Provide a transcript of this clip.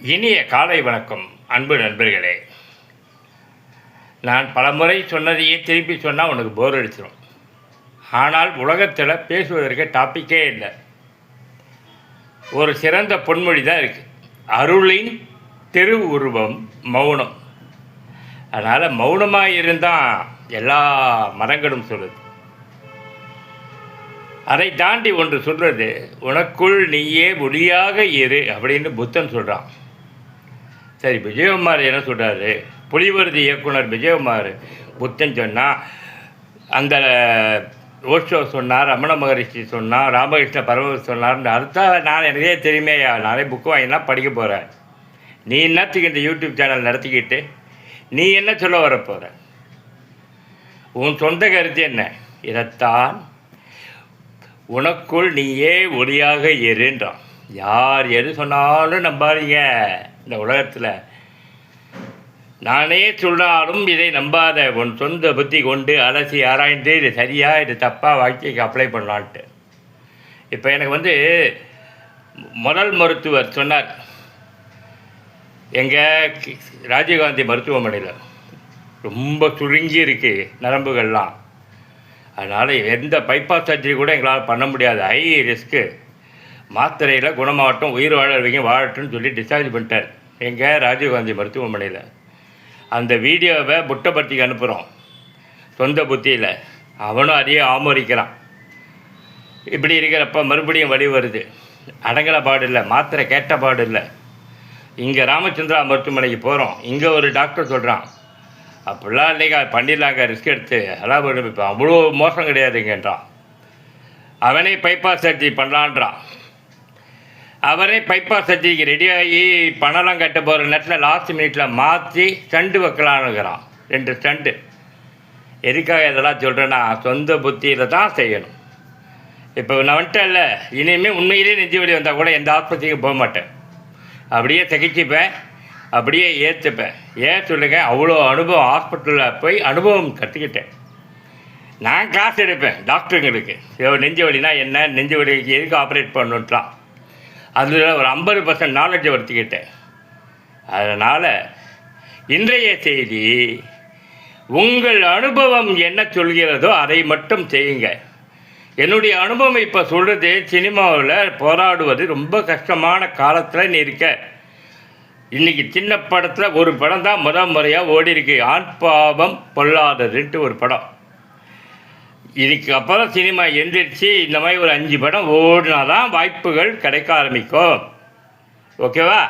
இனிய காலை வணக்கம் அன்பு நண்பர்களே. நான் பலமுறை சொன்னதையே திருப்பி சொன்னால் உனக்கு போர் அடிச்சிடும் ஆனால் உலகத்தில் பேசுவதற்கு டாப்பிக்கே இல்லை. ஒரு சிறந்த பொன்மொழி தான் இருக்குது அருளின் திரு உருவம் மௌனம். அதனால் மௌனமாக இருந்தால் எல்லா மரங்களும் சொல்லுது. அதை தாண்டி ஒன்று சொல்கிறது உனக்குள் நீயே ஒளியாக இரு அப்படின்னு புத்தன் சொல்கிறான் சரி விஜயகுமார் என்ன சொல்கிறாரு புலிவருதி இயக்குனர் விஜயகுமார் புத்தன் சொன்னால் அந்த ஓஷோ சொன்னார் ரமண மகரிஷி சொன்னார் ராமகிருஷ்ண பரமஹம்சர் சொன்னார்னு அர்த்தம் நான் எனக்கே தெரியுமே நானே புக்கு வாங்கினா படிக்க போகிறேன் நீ என்னத்துக்கு இந்த யூடியூப் சேனல் நடத்திக்கிட்டு? நீ என்ன சொல்ல வர போகிற உன் சொந்த கருத்து என்ன? இதைத்தான் உனக்குள் நீயே ஒளியாக இருன்றான். யார் எது சொன்னாலும் நம்பாதீங்க. இந்த உலகத்தில் நானே சொன்னாலும் இதை நம்பாத உன் சொந்த புத்தி கொண்டு அலசி ஆராய்ந்து இது சரியாக இது தப்பாக வாழ்க்கைக்கு அப்ளை பண்ணலான்ட்டு. இப்போ எனக்கு வந்து முதல் மருத்துவர் சொன்னார் எங்கள் ராஜீவ்காந்தி மருத்துவமனையில் ரொம்ப சுருங்கி இருக்கு நரம்புகள்லாம். அதனால் எந்த பைபாஸ் சர்ஜரி கூட எங்களால் பண்ண முடியாது. ஹை ரிஸ்க்கு மாத்திரையில் குணமாகட்டும் உயிர் வாழறவங்க வாழட்டும்னு சொல்லி டிஸ்சார்ஜ் பண்ணிட்டார். எங்கள் ராஜீவ்காந்தி மருத்துவமனையில். அந்த வீடியோவை புட்டபர்த்திக்கு அனுப்புகிறோம் சொந்த புத்தியில். அவனும் அதையே ஆமோதிக்கிறான். இப்படி இருக்கிறப்ப மறுபடியும் வழி வருது. அடங்கல பாடு இல்லை மாத்திரை கேட்ட பாடு இல்லை. இங்கே ராமச்சந்திரா மருத்துவமனைக்கு போகிறோம் இங்கே ஒரு டாக்டர் சொல்கிறான் அப்படிலாம் இல்லைங்க பண்ணிடலாங்க ரிஸ்க் எடுத்து. எல்லாம் இப்போ அவ்வளோ மோசம் கிடையாதுங்கன்றான். அவனே பைபாஸ் சர்ஜரி பண்ணலான்றான். அவரே பைபாஸ் சர்ஜரிக்கு ரெடியாகி பணம்லாம் கட்ட போகிற நேரத்தில் லாஸ்ட் மினிட்ல மாற்றி ஸ்டண்டு வைக்கலான்னுக்கிறான். ரெண்டு ஸ்டண்டு எதுக்காக இதெல்லாம் சொல்கிறேன்னா சொந்த புத்தியில் தான் செய்யணும். இப்போ நான் வந்துட்டேன்ல இனிமேல் உண்மையிலேயே நெஞ்சு வலி வந்தால் கூட எந்த ஆஸ்பத்திரிக்கும் போக மாட்டேன். அப்படியே தகிச்சுப்பேன் அப்படியே ஏற்றுப்பேன் ஏன் சொல்லுங்கள் அவ்வளோ அனுபவம் ஹாஸ்பிட்டலில் போய் அனுபவம் கற்றுக்கிட்டேன் நான் காசு எடுப்பேன் டாக்டருங்களுக்கு நெஞ்சு வலினா என்ன நெஞ்சு வலிக்கு எதுக்கு ஆப்ரேட் பண்ணுன்ட்டான் அதில் ஒரு ஐம்பது பர்சன்ட் நாலேஜை வளர்த்துக்கிட்டேன் அதனால் இன்றைய செய்தி உங்கள் அனுபவம் என்ன சொல்கிறதோ அதை மட்டும் செய்யுங்க. என்னுடைய அனுபவம் இப்போ சொல்கிறது சினிமாவில் போராடுவது ரொம்ப கஷ்டமான காலத்தில் நீ இருக்க. இன்றைக்கி சின்ன படத்தில் ஒரு படம் தான் முத முறையாக ஓடி இருக்கு ஆண் பாவம் பொல்லாததுன்ட்டு ஒரு படம். இதுக்கு அப்புறம் சினிமா எந்திரிச்சு இந்த மாதிரி ஒரு அஞ்சு படம் ஓடினா தான் வாய்ப்புகள் கிடைக்க ஆரம்பிக்கும். ஓகேவா?